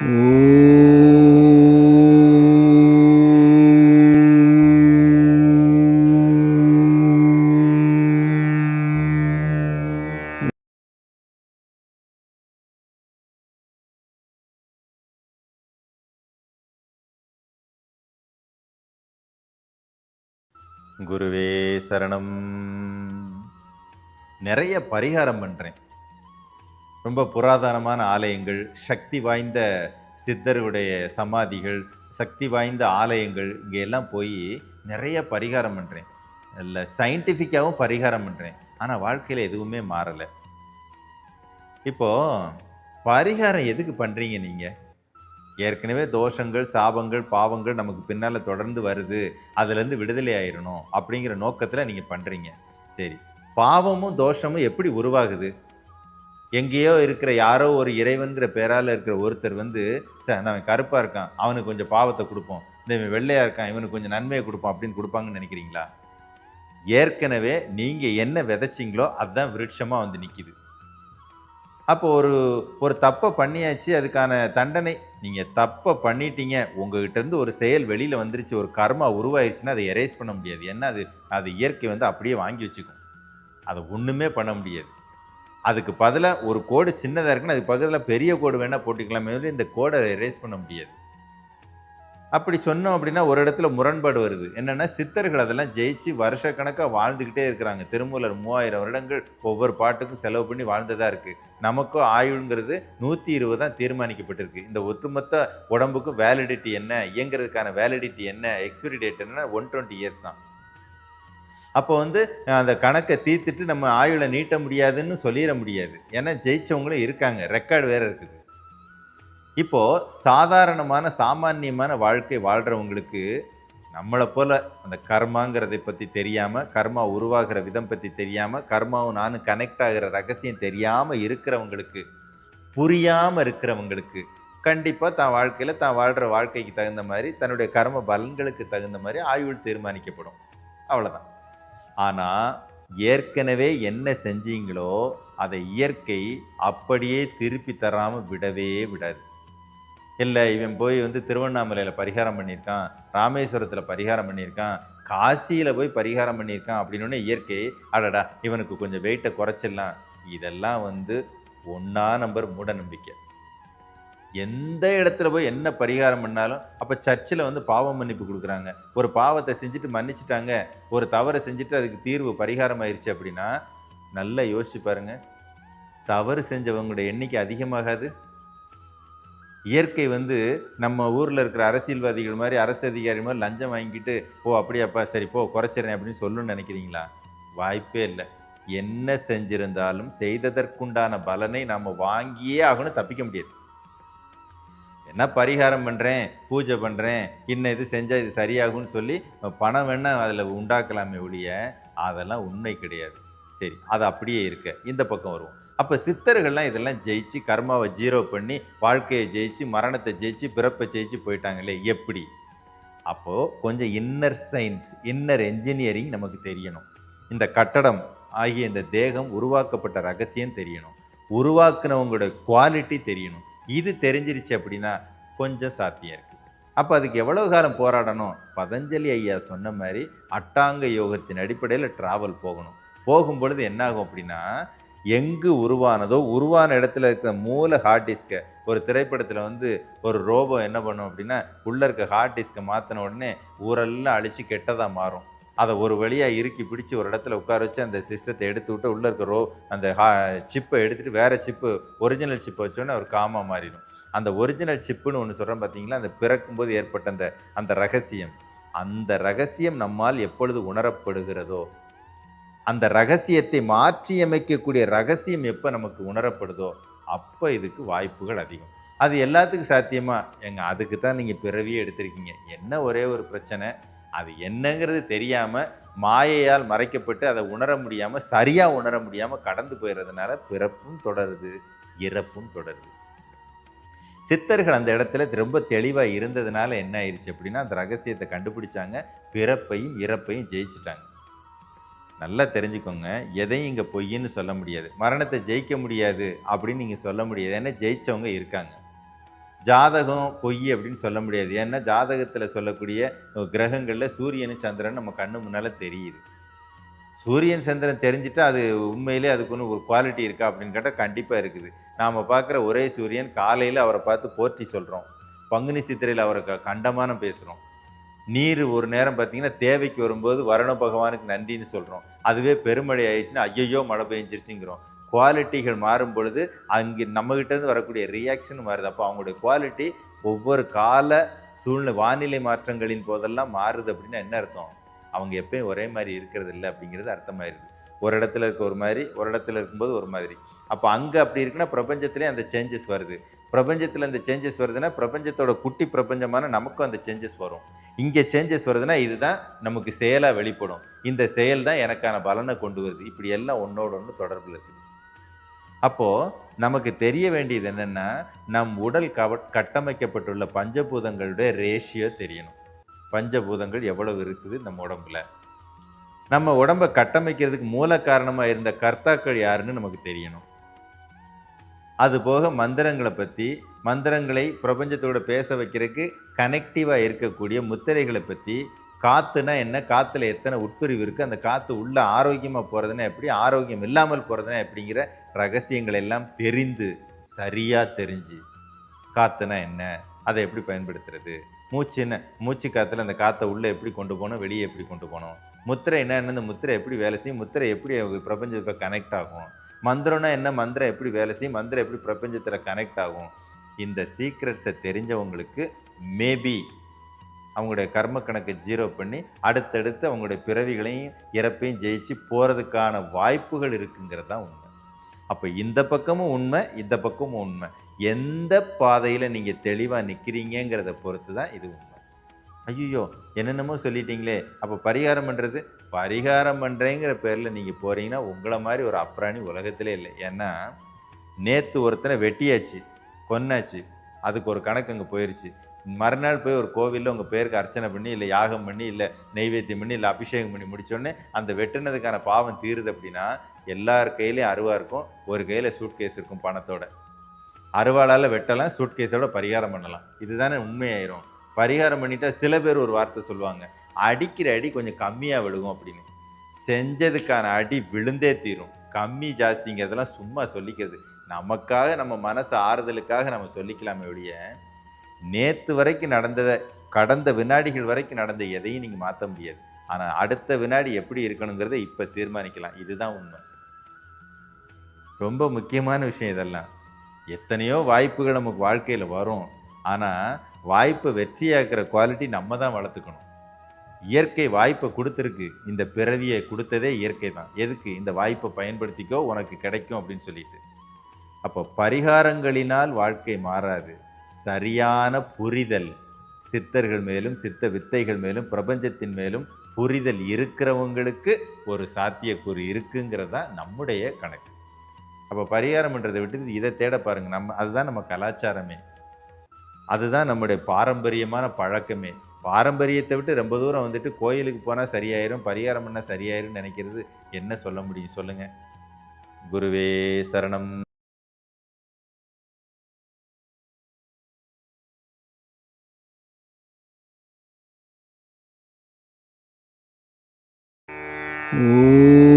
குருவே சரணம். நிறைய பரிகாரம் பண்ணுறேன் ரொம்ப புராதனமான ஆலயங்கள் சக்தி வாய்ந்த சித்தருடைய சமாதிகள் சக்தி வாய்ந்த ஆலயங்கள் இங்கே எல்லாம் போய் நிறைய பரிகாரம் பண்ணுறேன் இல்லை சயின்டிஃபிக்காகவும் பரிகாரம் பண்ணுறேன் ஆனால் வாழ்க்கையில் எதுவுமே மாறலை. இப்போது பரிகாரம் எதுக்கு பண்ணுறீங்க நீங்கள் ஏற்கனவே தோஷங்கள் சாபங்கள் பாவங்கள் நமக்கு பின்னால் தொடர்ந்து வருது. அதுலேருந்து விடுதலை ஆயிடணும் அப்படிங்கிற நோக்கத்தில் நீங்கள் பண்ணுறீங்க சரி பாவமும் தோஷமும் எப்படி உருவாகுது? எங்கேயோ இருக்கிற யாரோ ஒரு இறைவன்கிற பேரால் இருக்கிற ஒருத்தர் வந்து சார் அவன் கருப்பாக இருக்கான். அவனுக்கு கொஞ்சம் பாவத்தை கொடுப்போம். இந்த இவன் வெள்ளையாக இருக்கான். இவனுக்கு கொஞ்சம் நன்மையை கொடுப்போம் அப்படின்னு கொடுப்பாங்கன்னு நினைக்கிறீங்களா? ஏற்கனவே நீங்கள் என்ன விதைச்சிங்களோ அதுதான் விருட்சமாக வந்து நிற்கிது அப்போ ஒரு ஒரு தப்பை பண்ணியாச்சு அதுக்கான தண்டனை. நீங்கள் தப்பை பண்ணிட்டீங்க. உங்ககிட்டேருந்து ஒரு செயல் வெளியில் வந்துருச்சு. ஒரு கர்மா உருவாயிருச்சுன்னா அதை எரேஸ் பண்ண முடியாது. ஏன்னா அது? அது இயற்கை வந்து அப்படியே வாங்கி வச்சுக்கும். அதை ஒன்றுமே பண்ண முடியாது. அதுக்கு பதிலாக ஒரு கோடு சின்னதாக இருக்குன்னு அதுக்கு பக்கத்தில் பெரிய கோடு வேணால் போட்டுக்கலாமே இந்த கோடை எரேஸ் பண்ண முடியாது. அப்படி சொன்னோம் அப்படின்னா ஒரு இடத்துல முரண்பாடு வருது. என்னென்னா சித்தர்கள் அதெல்லாம் ஜெயிச்சு வருஷக்கணக்காக வாழ்ந்துக்கிட்டே இருக்கிறாங்க. திருமூலர் மூவாயிரம் வருடங்கள் ஒவ்வொரு பாட்டுக்கும் செலவு பண்ணி வாழ்ந்ததாக இருக்குது நமக்கும் ஆயுள்ங்கிறது நூற்றி இருபது தான் தீர்மானிக்கப்பட்டிருக்கு. இந்த ஒட்டுமொத்த உடம்புக்கும் வேலிடிட்டி என்ன? இயங்குறதுக்கான வேலிடிட்டி என்ன? எக்ஸ்பிரி டேட் என்ன ஒன் டுவெண்ட்டி இயர்ஸ் தான். அப்போ வந்து அந்த கணக்கை தீர்த்துட்டு நம்ம ஆயுளை நீட்ட முடியாதுன்னு சொல்லிட முடியாது. ஏன்னா ஜெயித்தவங்களும் இருக்காங்க. ரெக்கார்டு வேறு இருக்குது. இப்போது சாதாரணமான சாமானியமான வாழ்க்கை வாழ்கிறவங்களுக்கு நம்மளை போல் அந்த கர்மாங்கிறதை பற்றி தெரியாமல் கர்மா உருவாகிற விதம் பற்றி தெரியாமல் கர்மாவும் நானும் கனெக்ட் ஆகிற ரகசியம் தெரியாமல் இருக்கிறவங்களுக்கு புரியாமல் இருக்கிறவங்களுக்கு கண்டிப்பாக தான் வாழ்க்கையில் தான் வாழ்கிற வாழ்க்கைக்கு தகுந்த மாதிரி தன்னுடைய கர்ம பலன்களுக்கு தகுந்த மாதிரி ஆயுள் தீர்மானிக்கப்படும். அவ்வளோதான் ஆனால் ஏற்கனவே என்ன செஞ்சீங்களோ அதை இயற்கை அப்படியே திருப்பி தராமல் விடவே விடாது. இல்லை இவன் போய் வந்து திருவண்ணாமலையில் பரிகாரம் பண்ணியிருக்கான் ராமேஸ்வரத்தில் பரிகாரம் பண்ணியிருக்கான் காசியில் போய் பரிகாரம் பண்ணியிருக்கான் அப்படின்னு இயற்கை அடடா இவனுக்கு கொஞ்சம் வெயிட்டை குறைச்சிடலாம். இதெல்லாம் வந்து ஒன்றா நம்பர் மூட நம்பிக்கை. எந்த இடத்துல போய் என்ன பரிகாரம் பண்ணாலும் அப்போ சர்ச்சில் வந்து பாவ மன்னிப்பு கொடுக்குறாங்க. ஒரு பாவத்தை செஞ்சுட்டு மன்னிச்சிட்டாங்க ஒரு தவறை செஞ்சுட்டு அதுக்கு தீர்வு பரிகாரம் ஆயிடுச்சு அப்படின்னா நல்லா யோசிச்சு பாருங்க. தவறு செஞ்சவங்களுடைய எண்ணிக்கை அதிகமாகாது. இயற்கை வந்து நம்ம ஊரில் இருக்கிற அரசியல்வாதிகள் மாதிரி அரசு அதிகாரி மாதிரி லஞ்சம் வாங்கிட்டு ஓ அப்படியாப்பா சரி போ குறைச்சிறேன் அப்படின்னு சொல்லணும்னு நினைக்கிறீங்களா? வாய்ப்பே இல்லை. என்ன செஞ்சிருந்தாலும் செய்ததற்குண்டான பலனை நாம் வாங்கியே ஆகணும் தப்பிக்க முடியாது. நான் பரிகாரம் பண்ணுறேன் பூஜை பண்ணுறேன் இன்னும் இது செஞ்சால் இது சரியாகும்னு சொல்லி பணம் வேணால் அதில் உண்டாக்கலாமே ஒழிய அதெல்லாம் உண்மை கிடையாது. சரி அது அப்படியே இருக்க. இந்த பக்கம் வருவோம். அப்போ சித்தர்கள்லாம் இதெல்லாம் ஜெயிச்சு கர்மாவை ஜீரோ பண்ணி வாழ்க்கையை ஜெயிச்சு மரணத்தை ஜெயிச்சு பிறப்பை ஜெயிச்சு போயிட்டாங்களே எப்படி? அப்போது கொஞ்சம் இன்னர் சயின்ஸ் இன்னர் என்ஜினியரிங் நமக்கு தெரியணும். இந்த கட்டடம் ஆகிய இந்த தேகம் உருவாக்கப்பட்ட ரகசியம் தெரியணும். உருவாக்குனவங்களோட குவாலிட்டி தெரியணும். இது தெரிஞ்சிருச்சு அப்படின்னா கொஞ்சம் சாத்தியம் இருக்குது அப்போ அதுக்கு எவ்வளவு காலம் போராடணும்? பதஞ்சலி ஐயா சொன்ன மாதிரி அட்டாங்க யோகத்தின் அடிப்படையில் ட்ராவல் போகணும். போகும் பொழுது என்னாகும் அப்படின்னா எங்கு உருவானதோ உருவான இடத்துல இருக்கிற மூல ஹார்ட் டிஸ்கை ஒரு திரைப்படத்தில் வந்து ஒரு ரோபோ என்ன பண்ணும் அப்படின்னா உள்ளே இருக்க ஹார்ட் டிஸ்கை மாற்றின உடனே ஊரெல்லாம் அழித்து கெட்டதாக மாறும். அதை ஒரு வழியாக இறுக்கி பிடிச்சி ஒரு இடத்துல உட்கார வச்சு அந்த சிஸ்டத்தை எடுத்து விட்டு உள்ளே இருக்க ரோ அந்த ஹா சிப்பை எடுத்துகிட்டு வேறு சிப்பு ஒரிஜினல் சிப்பை வச்சோன்னே ஒரு காமாக மாறிடும். அந்த ஒரிஜினல் சிப்புன்னு ஒன்று சொல்கிறோம் பார்த்தீங்களா அந்த பிறக்கும்போது ஏற்பட்ட அந்த அந்த ரகசியம். அந்த ரகசியம் நம்மால் எப்பொழுது உணரப்படுகிறதோ அந்த ரகசியத்தை மாற்றியமைக்கக்கூடிய ரகசியம் எப்போ நமக்கு உணரப்படுதோ அப்போ இதுக்கு வாய்ப்புகள் அதிகம். அது எல்லாத்துக்கும் சாத்தியமாக எங்கள் அதுக்கு தான் நீங்கள் பிறவியே எடுத்திருக்கீங்க. என்ன ஒரே ஒரு பிரச்சனை? அது என்னங்கிறது தெரியாமல் மாயையால் மறைக்கப்பட்டு அதை உணர முடியாமல் சரியாக உணர முடியாமல் கடந்து போயிடுறதுனால பிறப்பும் தொடருது இறப்பும் தொடருது. சித்தர்கள் அந்த இடத்துல ரொம்ப தெளிவாக இருந்ததுனால என்ன ஆயிடுச்சு அப்படின்னா அந்த ரகசியத்தை கண்டுபிடிச்சாங்க. பிறப்பையும் இறப்பையும் ஜெயிச்சிட்டாங்க. நல்லா தெரிஞ்சுக்கோங்க எதையும் இங்கே பொய்ன்னு சொல்ல முடியாது. மரணத்தை ஜெயிக்க முடியாது அப்படின்னு நீங்கள் சொல்ல முடியாது. ஏன்னா ஜெயித்தவங்க இருக்காங்க. ஜாதகம் பொய் அப்படின்னு சொல்ல முடியாது. ஏன்னா ஜாதகத்தில் சொல்லக்கூடிய கிரகங்களில் சூரியனும் சந்திரன் நம்ம கண்ணு முன்னால் தெரியுது. சூரியன் சந்திரன் தெரிஞ்சிட்டா அது உண்மையிலே அதுக்கு ஒன்று ஒரு குவாலிட்டி இருக்கா அப்படின்னு கேட்டால் கண்டிப்பாக இருக்குது. நாம் பார்க்குற ஒரே சூரியன் காலையில் அவரை பார்த்து போற்றி சொல்கிறோம் பங்குனி சித்திரையில் அவரை க கண்டமானம் பேசுகிறோம் நீர் ஒரு நேரம் பார்த்தீங்கன்னா தேவைக்கு வரும்போது வருண பகவானுக்கு நன்றின்னு சொல்கிறோம் அதுவே பெருமழை ஆயிடுச்சுன்னா ஐயையோ மழை பெஞ்சிருச்சுங்கிறோம். குவாலிட்டிகள் மாறும் பொழுது அங்கே நம்மகிட்டேருந்து வரக்கூடிய ரியாக்ஷன் மாறுது. அப்போ அவங்களுடைய குவாலிட்டி ஒவ்வொரு கால சூழ்நிலை வானிலை மாற்றங்களின் போதெல்லாம் மாறுது அப்படின்னா என்ன அர்த்தம்? அவங்க எப்பயும் ஒரே மாதிரி இருக்கிறது இல்லை அப்படிங்கிறது அர்த்தமாயிருது. ஒரு இடத்துல இருக்க ஒரு மாதிரி ஒரு இடத்துல இருக்கும்போது ஒரு மாதிரி. அப்போ அங்கே அப்படி இருக்குன்னா பிரபஞ்சத்திலே அந்த சேஞ்சஸ் வருது. பிரபஞ்சத்தில் அந்த சேஞ்சஸ் வருதுன்னா பிரபஞ்சத்தோட குட்டி பிரபஞ்சமான நமக்கும் அந்த சேஞ்சஸ் வரும். இங்கே சேஞ்சஸ் வருதுன்னா இதுதான் நமக்கு செயலாக வெளிப்படும். இந்த செயல் தான் எனக்கான பலனை கொண்டு வருது. இப்படி எல்லாம் ஒன்றோட ஒன்று தொடர்பில் இருக்குது அப்போது நமக்கு தெரிய வேண்டியது என்னென்னா நம் உடல் கவ கட்டமைக்கப்பட்டுள்ள பஞ்சபூதங்களுடைய ரேஷியோ தெரியணும். பஞ்சபூதங்கள் எவ்வளவு இருக்குது நம்ம உடம்புல? நம்ம உடம்பை கட்டமைக்கிறதுக்கு மூல காரணமாக இருந்த கர்த்தாக்கள் யாருன்னு நமக்கு தெரியணும். அதுபோக மந்திரங்களை பற்றி மந்திரங்களை பிரபஞ்சத்தோட பேச வைக்கிறதுக்கு கனெக்டிவாக இருக்கக்கூடிய முத்திரைகளை பற்றி காற்றுனா என்ன? காற்றுல எத்தனை உட்பிரிவு இருக்குது அந்த காற்று உள்ள ஆரோக்கியமாக போகிறதுனா எப்படி? ஆரோக்கியம் இல்லாமல் போகிறதுனா எப்படிங்கிற ரகசியங்கள் எல்லாம் தெரிந்து சரியாக தெரிஞ்சு. காற்றுனா என்ன? அதை எப்படி பயன்படுத்துறது? மூச்சு என்ன? மூச்சு காற்றுல அந்த காற்றை உள்ளே எப்படி கொண்டு போகணும்? வெளியே எப்படி கொண்டு போகணும்? முத்திரை என்ன? அந்த முத்திரை எப்படி வேலை செய்யும்? முத்திரை எப்படி பிரபஞ்சத்தில் கனெக்ட் ஆகும்? மந்திரம்னா என்ன? மந்திரம் எப்படி வேலை செய்யும்? மந்திரம் எப்படி பிரபஞ்சத்தில் கனெக்ட் ஆகும்? இந்த சீக்ரெட்ஸை தெரிஞ்சவங்களுக்கு மேபி அவங்களுடைய கர்ம கணக்கை ஜீரோ பண்ணி அடுத்தடுத்து அவங்களுடைய பிறவிகளையும் இறப்பையும் ஜெயிச்சு போகிறதுக்கான வாய்ப்புகள் இருக்குங்கிறது தான் உண்மை. அப்போ இந்த பக்கமும் உண்மை இந்த பக்கமும் உண்மை. எந்த பாதையில் நீங்கள் தெளிவாக நிற்கிறீங்கிறத பொறுத்து தான் இது உண்மை. ஐயோ என்னென்னமோ சொல்லிட்டீங்களே. அப்போ பரிகாரம் பண்ணுறது பரிகாரம் பண்ணுறேங்கிற பேரில் நீங்கள் போகிறீங்கன்னா உங்களை மாதிரி ஒரு அப்ராணி உலகத்திலே இல்லை. ஏன்னா நேற்று ஒருத்தனை வெட்டியாச்சு கொன்னாச்சு. அதுக்கு ஒரு கணக்கு அங்கே போயிடுச்சு மறுநாள் போய் ஒரு கோவிலில் உங்கள் பேருக்கு அர்ச்சனை பண்ணி இல்லை யாகம் பண்ணி இல்லை நெய்வேத்தியம் பண்ணி இல்லை அபிஷேகம் பண்ணி முடித்தோடனே அந்த வெட்டினதுக்கான பாவம் தீருது அப்படின்னா எல்லார் கையிலையும் அருவாக இருக்கும். ஒரு கையில் சூட்கேஸ் இருக்கும் பணத்தோட. அருவாளால் வெட்டலாம் சூட்கேஸோட பரிகாரம் பண்ணலாம். இதுதானே உண்மையாயிரும். பரிகாரம் பண்ணிட்டா சில பேர் ஒரு வார்த்தை சொல்லுவாங்க. அடிக்கிற அடி கொஞ்சம் கம்மியாக விழுகும் அப்படின்னு. செஞ்சதுக்கான அடி விழுந்தே தீரும். கம்மி ஜாஸ்திங்கிறதெல்லாம் சும்மா சொல்லிக்கிறது. நமக்காக நம்ம மனசு ஆறுதலுக்காக நம்ம சொல்லிக்கலாமே ஒழிய நேற்று வரைக்கும் நடந்ததை கடந்த வினாடிகள் வரைக்கும் நடந்த எதையும் நீங்கள் மாற்ற முடியாது. ஆனால் அடுத்த வினாடி எப்படி இருக்கணுங்கிறத இப்போ தீர்மானிக்கலாம். இதுதான் உண்மை. ரொம்ப முக்கியமான விஷயம் இதெல்லாம். எத்தனையோ வாய்ப்புகள் நமக்கு வாழ்க்கையில் வரும். ஆனால் வாய்ப்பை வெற்றியாக்குற குவாலிட்டி நம்ம தான் வளர்த்துக்கணும். இயற்கை வாய்ப்பை கொடுத்துருக்கு. இந்த பிறவியை கொடுத்ததே இயற்கை தான். எதுக்கு? இந்த வாய்ப்பை பயன்படுத்திக்கோ உனக்கு கிடைக்கும் அப்படின்னு சொல்லிட்டு. அப்போ பரிகாரங்களினால் வாழ்க்கை மாறாது. சரியான புரிதல். சித்தர்கள் மேலும் சித்த வித்தைகள் மேலும் பிரபஞ்சத்தின் மேலும் புரிதல் இருக்கிறவங்களுக்கு ஒரு சாத்தியக்கூறு இருக்குங்கிறது தான் நம்முடைய கணக்கு. அப்போ பரிகாரம்ன்றதை விட்டு இதை தேட பாருங்கள் நம்ம அதுதான் நம்ம கலாச்சாரமே. அதுதான் நம்முடைய பாரம்பரியமான பழக்கமே. பாரம்பரியத்தை விட்டு ரொம்ப தூரம் வந்துட்டு கோயிலுக்கு போனால் சரியாயிரும் பரிகாரம் பண்ணால் சரியாயிரும்னு நினைக்கிறது என்ன சொல்ல முடியும்? சொல்லுங்கள் குருவே சரணம். Ooh.